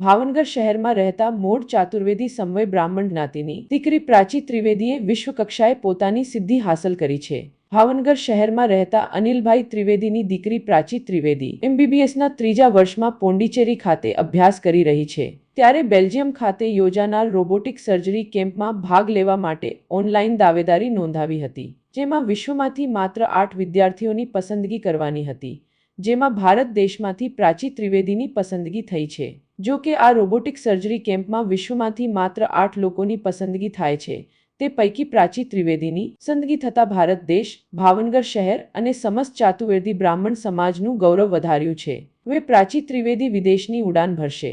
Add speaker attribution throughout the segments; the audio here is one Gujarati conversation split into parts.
Speaker 1: ભાવનગર શહેરમાં રહેતા મૂળ ચાતુર્વેદી સમવય બ્રાહ્મણ જ્ઞાતિની દીકરી પ્રાચી ત્રિવેદીએ વિશ્વકક્ષાએ પોતાની સિદ્ધિ હાંસલ કરી છે. ભાવનગર શહેરમાં રહેતા અનિલભાઈ ત્રિવેદીની દીકરી પ્રાચી ત્રિવેદી એમબીબીએસના ત્રીજા વર્ષમાં પોંડિચેરી ખાતે અભ્યાસ કરી રહી છે. ત્યારે બેલ્જિયમ ખાતે યોજાનાર રોબોટિક સર્જરી કેમ્પમાં ભાગ લેવા માટે ઓનલાઈન દાવેદારી નોંધાવી હતી, જેમાં વિશ્વમાંથી માત્ર આઠ વિદ્યાર્થીઓની પસંદગી કરવાની હતી, જેમાં ભારત દેશમાંથી પ્રાચી ત્રિવેદીની પસંદગી થઈ છે. જો કે આ રોબોટિક સર્જરી કેમ્પમાં વિશ્વમાંથી માત્ર આઠ લોકોની પસંદગી થાય છે. તે પૈકી પ્રાચી ત્રિવેદીની પસંદગી થતાં ભારત દેશ, ભાવનગર શહેર અને સમસ્ત ચાતુર્વેદી બ્રાહ્મણ સમાજનું ગૌરવ વધાર્યું છે. હવે પ્રાચી ત્રિવેદી વિદેશની ઉડાન ભરશે.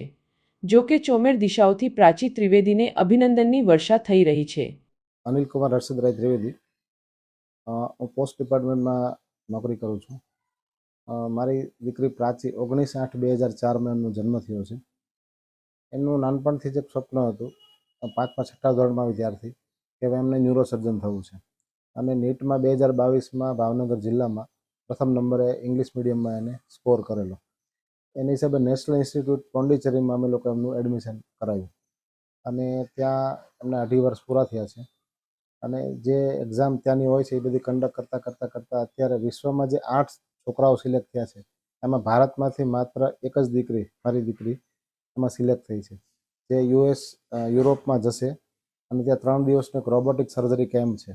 Speaker 1: જો કે ચોમેર દિશાઓથી પ્રાચી ત્રિવેદીને અભિનંદનની વર્ષા થઈ રહી છે.
Speaker 2: અનિલ કુમાર હર્ષદરાય ત્રિવેદી. હું પોસ્ટ ડિપાર્ટમેન્ટમાં નોકરી કરું છું. મારી દીકરી પ્રાચી ઓગણીસ આઠ બે હજાર ચારમાં એમનો જન્મ થયો છે. એમનું નાનપણથી જ એક સ્વપ્ન હતું પાંચમા, છઠ્ઠા ધોરણમાં વિદ્યાર્થી, કે હવે એમને ન્યુરોસર્જન થવું છે. અને નીટમાં બે હજાર બાવીસમાં ભાવનગર જિલ્લામાં પ્રથમ નંબરે ઇંગ્લિશ મીડિયમમાં એને સ્કોર કરેલો. એની હિસાબે નેશનલ ઇન્સ્ટિટ્યૂટ પોંડિચેરીમાં અમે લોકો એમનું એડમિશન કરાવ્યું. અને ત્યાં એમને અઢી વર્ષ પૂરા થયા છે. અને જે એક્ઝામ ત્યાંની હોય છે એ બધી કન્ડક્ટ કરતાં કરતાં કરતાં અત્યારે વિશ્વમાં જે આઠ છોકરાઓ સિલેક્ટ થયા છે, એમાં ભારતમાંથી માત્ર એક જ દીકરી, મારી દીકરી એમાં સિલેક્ટ થઈ છે. જે યુએસ યુરોપમાં જશે અને ત્યાં ત્રણ દિવસનો એક રોબોટિક સર્જરી કેમ્પ છે.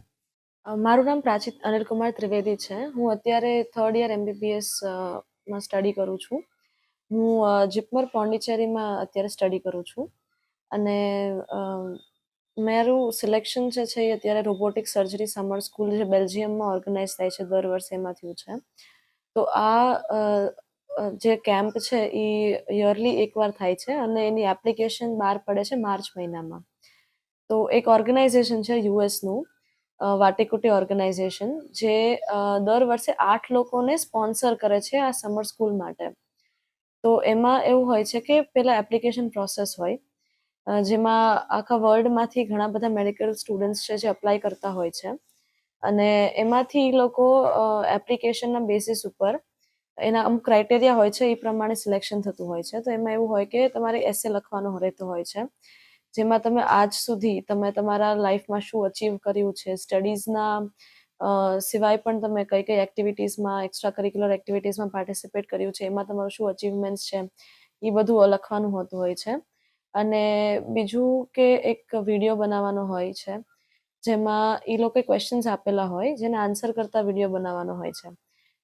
Speaker 3: મારું નામ પ્રાચિત અનિલકુમાર ત્રિવેદી છે. હું અત્યારે થર્ડ યર એમબીબીએસમાં સ્ટડી કરું છું. હું જીપમર પોંડિચેરીમાં અત્યારે સ્ટડી કરું છું. અને મારું સિલેક્શન જે છે એ અત્યારે રોબોટિક સર્જરી સમર સ્કૂલ જે બેલ્જિયમમાં ઓર્ગેનાઇઝ થાય છે દર વર્ષે એમાં થયું છે. તો આ અ, અ, જે કેમ્પ છે એ યરલી એકવાર થાય છે અને એની એપ્લિકેશન બહાર પડે છે માર્ચ મહિનામાં. તો એક ઓર્ગેનાઇઝેશન છે યુએસનું વાટીકુટી ઓર્ગેનાઇઝેશન જે અ, દર વર્ષે આઠ લોકોને સ્પોન્સર કરે છે આ સમર સ્કૂલ માટે. તો એમાં એવું હોય છે કે પેલા એપ્લિકેશન પ્રોસેસ હોય અ, જેમાં આખા વર્લ્ડમાંથી ઘણા બધા મેડિકલ સ્ટુડન્ટ્સ છે જે અપ્લાય કરતા હોય છે. અને એમાંથી ઈ લોકો એપ્લિકેશનના બેસિસ ઉપર એના અમુક ક્રાઇટેરિયા હોય છે, એ પ્રમાણે સિલેક્શન થતું હોય છે. તો એમાં એવું હોય કે તમારે એસે લખવાનો રહેતો હોય છે. જેમાં તમે આજ સુધી તમે તમારા લાઈફમાં શું અચીવ કર્યું છે? સ્ટડીઝના સિવાય પણ તમે કઈ કઈ એક્ટિવિટીઝમાં એક્સ્ટ્રા કરિક્યુલર એક્ટિવિટીઝમાં પાર્ટિસિપેટ કર્યું છે? એમાં તમારું શું અચીવમેન્ટ્સ છે? એ બધું લખવાનું હોતું હોય છે. અને બીજું કે એક વીડિયો બનાવવાનો હોય છે, જેમાં એ લોકોએ ક્વેશ્ચન્સ આપેલા હોય, જેને આન્સર કરતા વીડિયો બનાવવાનો હોય છે.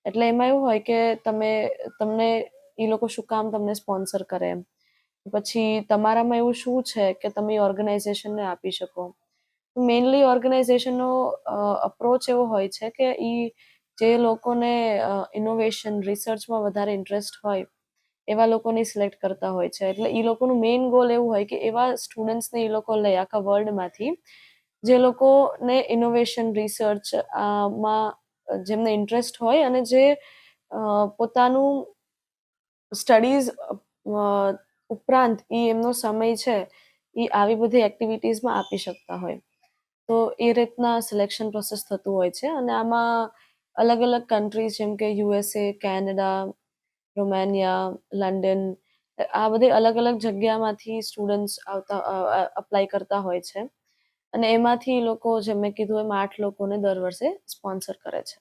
Speaker 3: એટલે એમાં એવું હોય કે તમે, તમને એ લોકો શું કામ તમને સ્પોન્સર કરે પછી તમારામાં એવું શું છે કે તમે ઓર્ગેનાઇઝેશનને આપી શકો? મેઇનલી ઓર્ગેનાઇઝેશનનો અપ્રોચ એવો હોય છે કે એ જે લોકોને ઇનોવેશન રિસર્ચમાં વધારે ઇન્ટરેસ્ટ હોય, એવા લોકોને સિલેક્ટ કરતા હોય છે. એટલે એ લોકોનું મેઇન ગોલ એવું હોય કે એવા સ્ટુડન્ટ્સને એ લોકો લે આખા વર્લ્ડમાંથી જે લોકોને ઇનોવેશન રિસર્ચમાં જેમને ઇન્ટરેસ્ટ હોય અને જે પોતાનું સ્ટડીઝ ઉપરાંત એ એમનો સમય છે એ આવી બધી એક્ટિવિટીઝમાં આપી શકતા હોય. તો એ રીતના સિલેક્શન પ્રોસેસ થતું હોય છે અને આમાં અલગ અલગ કન્ટ્રીઝ જેમ કે યુએસએ કેનેડા રોમેનિયા લંડન આ બધી અલગ અલગ જગ્યામાંથી સ્ટુડન્ટ્સ આવતા અપ્લાય કરતા હોય છે. અને એમાંથી લોકો જેમ મેં કીધું એમ આઠ લોકોને દર વર્ષે સ્પોન્સર કરે છે.